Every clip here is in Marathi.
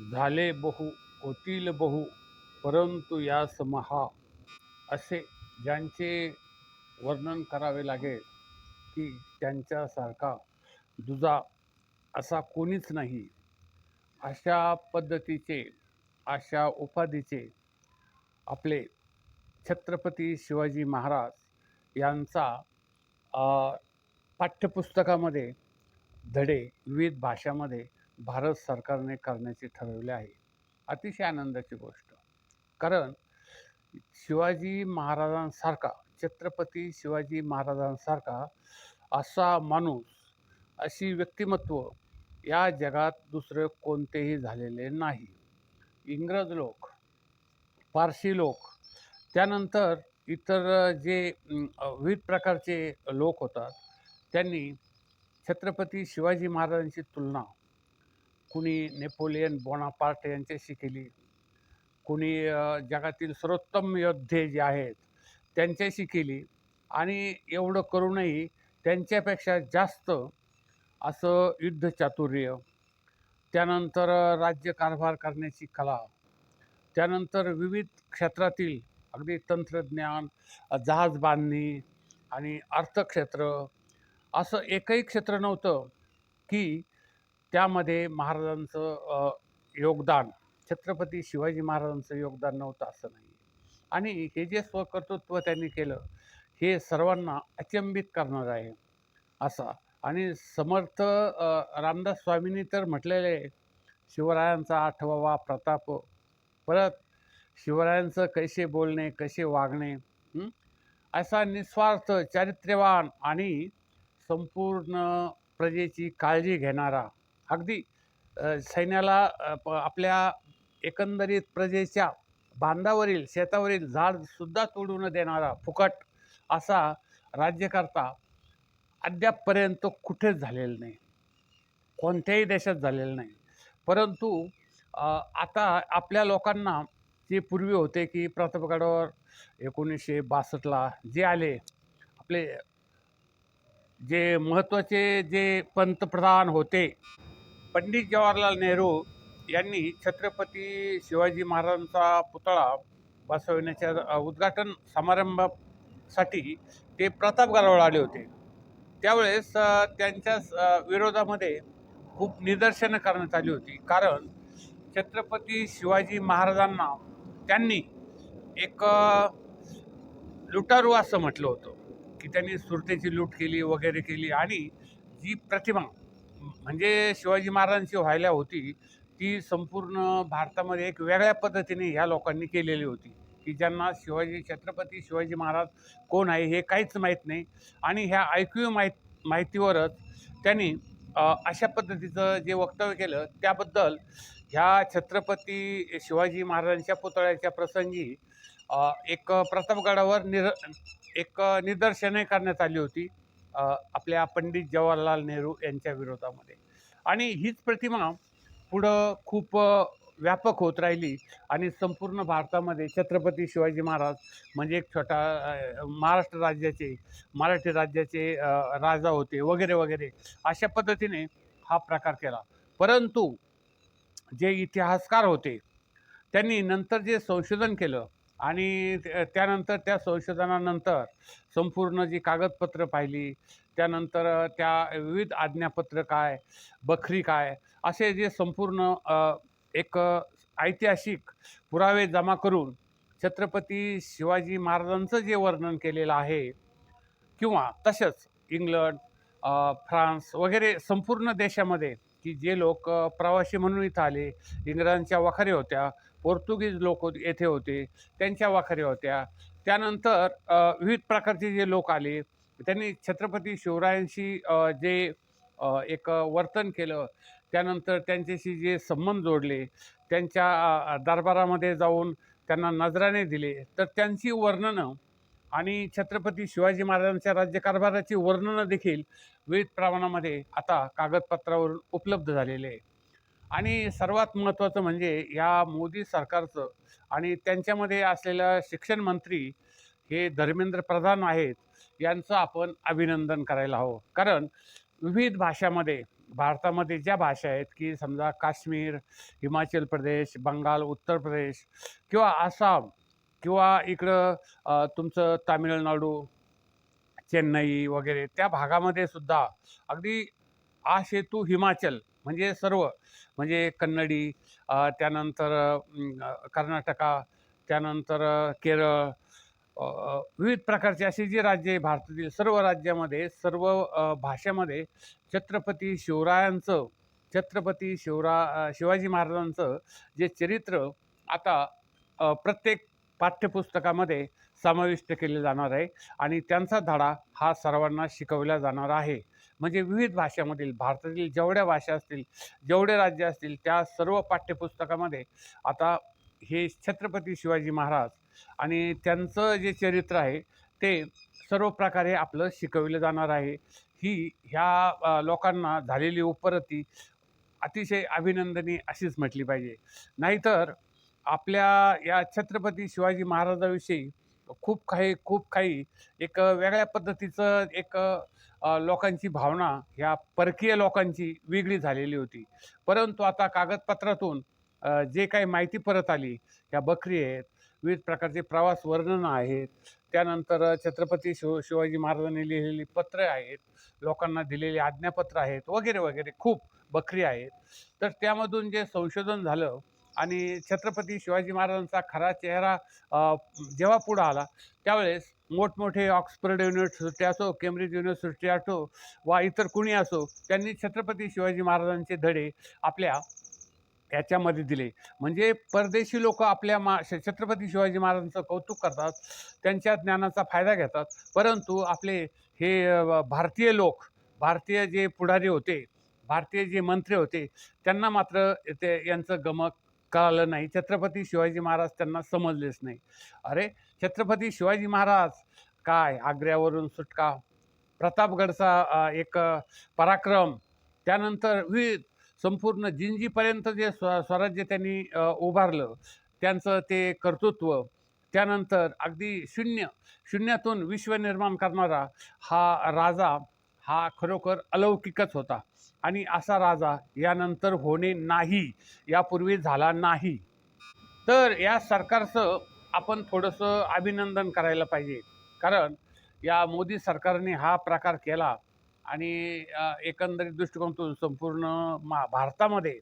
झाले बहु होतील बहु परंतु यास महा असे ज्यांचे वर्णन करावे लागेल की त्यांच्यासारखा दुजा असा कोणीच नाही. अशा पद्धतीचे अशा उपाधीचे आपले छत्रपती शिवाजी महाराज यांचा पाठ्यपुस्तकामध्ये धडे विविध भाषामध्ये भारत सरकारने करण्याचे ठरवले आहे. अतिशय आनंदाची गोष्ट. कारण शिवाजी महाराजांसारखा छत्रपती शिवाजी महाराजांसारखा असा माणूस अशी व्यक्तिमत्व या जगात दुसरे कोणतेही झालेले नाही. इंग्रज लोक पारशी लोक त्यानंतर इतर जे विविध प्रकारचे लोक होतात त्यांनी छत्रपती शिवाजी महाराजांची तुलना कुणी नेपोलियन बोनापार्ट यांच्याशी केली. कुणी जगातील सर्वोत्तम योद्धे जे आहेत त्यांच्याशी केली. आणि एवढं करूनही त्यांच्यापेक्षा जास्त असं युद्धचातुर्य त्यानंतर राज्यकारभार करण्याची कला त्यानंतर विविध क्षेत्रातील अगदी तंत्रज्ञान जहाज बांधणी आणि अर्थक्षेत्र असं एकही क्षेत्र नव्हतं की त्यामध्ये महाराजांचं योगदान छत्रपती शिवाजी महाराजांचं योगदान नव्हतं असं नाही आणि हे जे स्वकर्तृत्व त्यांनी केलं हे सर्वांना अचंबित करणार आहे असा. आणि समर्थ रामदास स्वामींनी तर म्हटलेलं आहे शिवरायांचा आठवावा प्रताप परत शिवरायांचं कसे बोलणे कसे वागणे असा निस्वार्थ चारित्र्यवान आणि संपूर्ण प्रजेची काळजी घेणारा अगदी सैन्याला प- आपल्या एकंदरीत प्रजेच्या बांधावरील शेतावरील झाडसुद्धा तोडू न देणारा फुकट असा राज्यकर्ता अद्यापपर्यंत कुठेच झालेला नाही. कोणत्याही देशात झालेलं नाही. परंतु आता आपल्या लोकांना जे पूर्वी होते की प्रतापगडावर एकोणीसशे बासष्टला जे आले आपले जे महत्त्वाचे जे पंतप्रधान होते पंडित जवाहरलाल नेहरू यांनी छत्रपती शिवाजी महाराजांचा पुतळा बसवण्याच्या उद्घाटन समारंभासाठी ते प्रतापगडावर आले होते. त्यावेळेस त्यांच्या विरोधामध्ये खूप निदर्शनं करण्यात आली होती. कारण छत्रपती शिवाजी महाराजांना त्यांनी एक लुटारू असं म्हटलं होतं की त्यांनी सुरतेची लूट केली वगैरे केली आणि जी प्रतिमा म्हणजे शिवाजी महाराजांची व्हायला होती ती संपूर्ण भारतामध्ये एक वेगळ्या पद्धतीने ह्या लोकांनी केलेली होती. की ज्यांना शिवाजी छत्रपती शिवाजी महाराज कोण आहे हे काहीच माहीत नाही. आणि ह्या ऐकू माहीत माहितीवरच त्यांनी अशा पद्धतीचं जे वक्तव्य केलं त्याबद्दल ह्या छत्रपती शिवाजी महाराजांच्या पुतळ्याच्या प्रसंगी एक प्रतापगडावर निर एक निदर्शने करण्यात आली होती. आपल्या पंडित जवाहरलाल नेहरू यांच्या विरोधामध्ये. आणि हीच प्रतिमा पुढं खूप व्यापक होत राहिली आणि संपूर्ण भारतामध्ये छत्रपती शिवाजी महाराज म्हणजे एक छोटा महाराष्ट्र राज्याचे मराठी राज्याचे राजा होते वगैरे वगैरे अशा पद्धतीने हा प्रकार केला. परंतु जे इतिहासकार होते त्यांनी नंतर जे संशोधन केलं आणि त्यानंतर त्या संशोधनानंतर संपूर्ण जी कागदपत्र पाहिली त्यानंतर त्या विविध आज्ञापत्र काय बखरी काय असे जे संपूर्ण एक ऐतिहासिक पुरावे जमा करून छत्रपती शिवाजी महाराजांचं जे वर्णन केलेलं आहे किंवा तसंच इंग्लंड फ्रान्स वगैरे संपूर्ण देशामध्ये की जे लोक प्रवासी म्हणून इथं आले इंग्रजांच्या वखारे होत्या पोर्तुगीज लोक येथे होते त्यांच्या वाखऱ्या होत्या. त्यानंतर विविध प्रकारचे जे लोक आले त्यांनी छत्रपती शिवरायांशी जे एक वर्तन केलं. त्यानंतर त्यांच्याशी जे संबंध जोडले त्यांच्या दरबारामध्ये जाऊन त्यांना नजराने दिले. तर त्यांची वर्णनं आणि छत्रपती शिवाजी महाराजांच्या राज्यकारभाराची वर्णनं देखील विविध प्रमाणामध्ये आता कागदपत्रावरून उपलब्ध झालेले आहे आणि सर्वात महत्त्वाचं म्हणजे या मोदी सरकारचं आणि त्यांच्यामध्ये असलेलं शिक्षण मंत्री हे धर्मेंद्र प्रधान आहेत यांचं आपण अभिनंदन करायला हवं. कारण विविध भाषामध्ये भारतामध्ये ज्या भाषा आहेत की समजा काश्मीर हिमाचल प्रदेश बंगाल उत्तर प्रदेश किंवा आसाम किंवा इकडं तुमचं तामिळनाडू चेन्नई वगैरे त्या भागामध्ये सुद्धा अगदी आशेतू हिमाचल म्हणजे सर्व म्हणजे कन्नडी त्यानंतर कर्नाटका त्यानंतर केरळ विविध प्रकारचे असे जे राज्य आहे भारतातील सर्व राज्यामध्ये सर्व भाषेमध्ये छत्रपती शिवरायांचं छत्रपती शिवरा शिवाजी महाराजांचं जे चरित्र आता प्रत्येक पाठ्यपुस्तकामध्ये समाविष्ट केले जाणार आहे आणि त्यांचा धडा हा सर्वांना शिकवला जाणार आहे. म्हणजे विविध भाषामधील भारतातील जेवढ्या भाषा असतील जेवढे राज्य असतील त्या सर्व पाठ्यपुस्तकामध्ये आता हे छत्रपती शिवाजी महाराज आणि त्यांचं जे चरित्र आहे ते सर्व प्रकारे आपलं शिकवलं जाणार आहे. ही ह्या लोकांना झालेली उपरती अतिशय अभिनंदनी अशीच म्हटली पाहिजे. नाहीतर आपल्या या छत्रपती शिवाजी महाराजाविषयी खूप काही खूप काही एक वेगळ्या पद्धतीचं एक लोकांची भावना ह्या परकीय लोकांची वेगळी झालेली होती. परंतु आता कागदपत्रातून जे काही माहिती परत आली ह्या बकरी आहेत विविध प्रकारचे प्रवास वर्णनं आहेत. त्यानंतर छत्रपती शिव शिवाजी महाराजांनी लिहिलेली पत्रं आहेत लोकांना दिलेली आज्ञापत्र आहेत वगैरे वगैरे खूप बकरी आहेत. तर त्यामधून जे संशोधन झालं आणि छत्रपती शिवाजी महाराजांचा खरा चेहरा जेव्हा पुढं आला त्यावेळेस मोठमोठे ऑक्सफर्ड युनिव्हर्सिटी असो केम्ब्रिज युनिव्हर्सिटी असो वा इतर कुणी असो त्यांनी छत्रपती शिवाजी महाराजांचे धडे आपल्या याच्यामध्ये दिले. म्हणजे परदेशी लोक आपल्या मा श- छत्रपती शिवाजी महाराजांचं कौतुक करतात त्यांच्या ज्ञानाचा फायदा घेतात. परंतु आपले हे भारतीय लोक भारतीय जे पुढारी होते भारतीय जे मंत्री होते त्यांना मात्र ते यांचं गमक कळालं नाही. छत्रपती शिवाजी महाराज त्यांना समजलेच नाही. अरे छत्रपती शिवाजी महाराज काय आग्र्यावरून सुटका? प्रतापगडचा एक पराक्रम. त्यानंतर विविध संपूर्ण जिंजीपर्यंत जे स्व स्वराज्य त्यांनी उभारलं त्यांचं ते कर्तृत्व. त्यानंतर अगदी शून्य शून्यातून विश्व निर्माण करणारा हा राजा हा खरोखर अलौकिकच होता. आणि असा राजा यानंतर होणे नाही यापूर्वी झाला नाही. तर या सरकारचं आपण थोडंसं अभिनंदन करायला पाहिजे. कारण या मोदी सरकारने हा प्रकार केला आणि एकंदरीत दृष्टिकोनातून संपूर्ण मा भारतामध्ये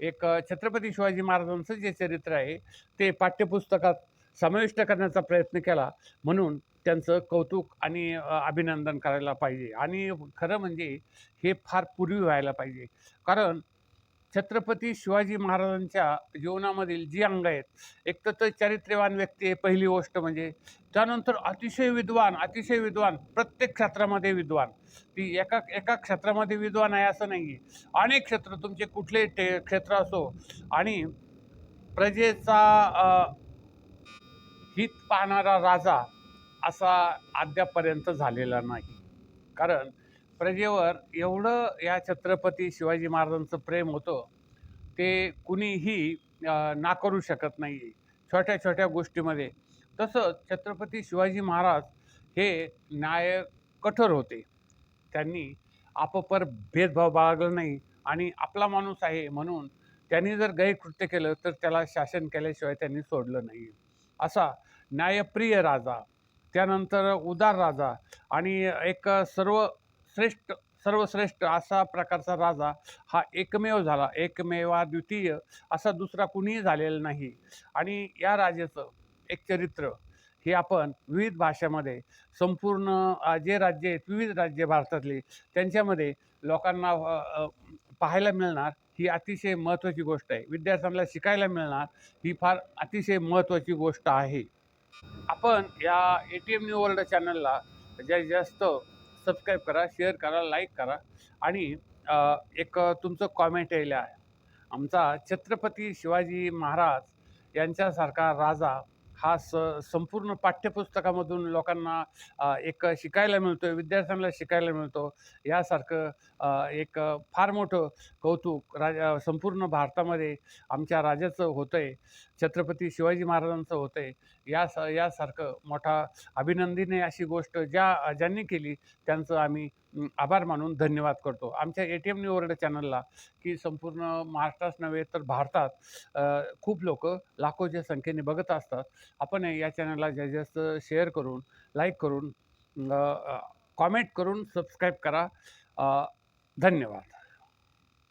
एक छत्रपती शिवाजी महाराजांचं जे चरित्र आहे ते पाठ्यपुस्तकात समाविष्ट करण्याचा प्रयत्न केला. म्हणून त्यांचं कौतुक आणि अभिनंदन करायला पाहिजे. आणि खरं म्हणजे हे फार पूर्वी व्हायला पाहिजे. कारण छत्रपती शिवाजी महाराजांच्या जीवनामधील जी अंग आहेत एक तर ते चारित्र्यवान व्यक्ती आहे पहिली गोष्ट म्हणजे. त्यानंतर अतिशय विद्वान अतिशय विद्वान प्रत्येक क्षेत्रामध्ये विद्वान. ती एका एका क्षेत्रामध्ये विद्वान आहे असं नाही आहे अनेक क्षेत्र तुमचे कुठले ते क्षेत्र असो आणि प्रजेचा हित पाहणारा राजा असा अद्यापर्यंत झालेला नाही. कारण प्रजेवर एवढं या छत्रपती शिवाजी महाराजांचं प्रेम होतं ते कुणीही नाकारू शकत नाही छोट्या छोट्या गोष्टीमध्ये. तसंच छत्रपती शिवाजी महाराज हे न्याय कठोर होते. त्यांनी आपोपर भेदभाव बाळगला नाही आणि आपला माणूस आहे म्हणून त्यांनी जर गैरकृत्य केलं तर त्याला शासन केल्याशिवाय त्यांनी सोडलं नाही असा न्यायप्रिय राजा त्यानंतर उदार राजा आणि एक सर्व श्रेष्ठ सर्वश्रेष्ठ असा प्रकारचा राजा हा एकमेव झाला एकमेवा द्वितीय असा दुसरा कुणीही झालेला नाही. आणि या राजाचं एक चरित्र हे आपण विविध भाषेमध्ये संपूर्ण जे राज्य आहेत विविध राज्य भारतातली त्यांच्यामध्ये लोकांना पाहायला मिळणार ही अतिशय महत्त्वाची गोष्ट आहे. विद्यार्थ्यांना शिकायला मिळणार ही फार अतिशय महत्त्वाची गोष्ट आहे. आपण या A T M new world चॅनलला जास्तीत जास्त सबस्क्राईब करा शेअर करा लाईक करा आणि एक तुमचं कॉमेंट यायला आहे. आमचा छत्रपती शिवाजी महाराज यांच्यासारखा राजा हा स संपूर्ण पाठ्यपुस्तकामधून लोकांना एक शिकायला मिळतो विद्यार्थ्यांना शिकायला मिळतो. यासारखं एक फार मोठं कौतुक राजा संपूर्ण भारतामध्ये आमच्या राजाचं होतं आहे छत्रपती शिवाजी महाराजांचं होतं आहे या स यासारखं मोठा अभिनंदनीय अशी गोष्ट ज्या ज्यांनी केली त्यांचं आम्ही आभार मानून धन्यवाद करतो. आमच्या A T M new world चॅनलला की संपूर्ण महाराष्ट्रात नव्हे तर भारतात खूप लोक लाखोच्या संख्येने बघत असतात. आपण या चॅनलला जास्तीत जास्त शेअर करून लाईक करून कॉमेंट करून सबस्क्राईब करा. धन्यवाद.